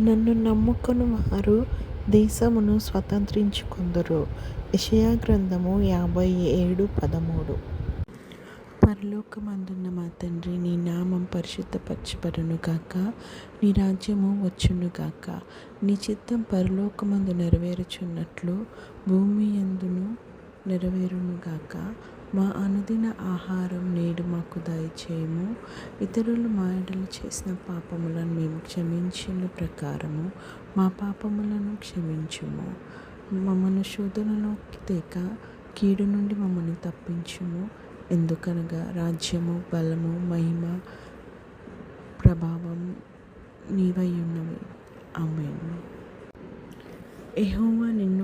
నన్ను నమ్ముకొని వారు దేశమును స్వతంత్రించుకుందరు. విషయా గ్రంథము యాభై ఏడు పదమూడు. పరలోకమందున్న మా తండ్రి నీ నామం పరిశుద్ధపరచబడును గాక నీ రాజ్యము వచ్చును గాక. నీ చిత్తం పరలోకమందు నెరవేరుచున్నట్లు భూమి ఎందును నెరవేరునుగాక. మా అనుదిన ఆహారం నేడు మాకు దయచేయము. ఇతరులు మా ఎడలు చేసిన పాపములను మేము క్షమించిన ప్రకారము మా పాపములను క్షమించుము. మమ్మను శోధనలోకి తేక కీడు నుండి మమ్మల్ని తప్పించుము. ఎందుకనగా రాజ్యము బలము మహిమ ప్రభావం నీవై ఉన్నవి. ఆమేన్. ఎహోవా నిన్ను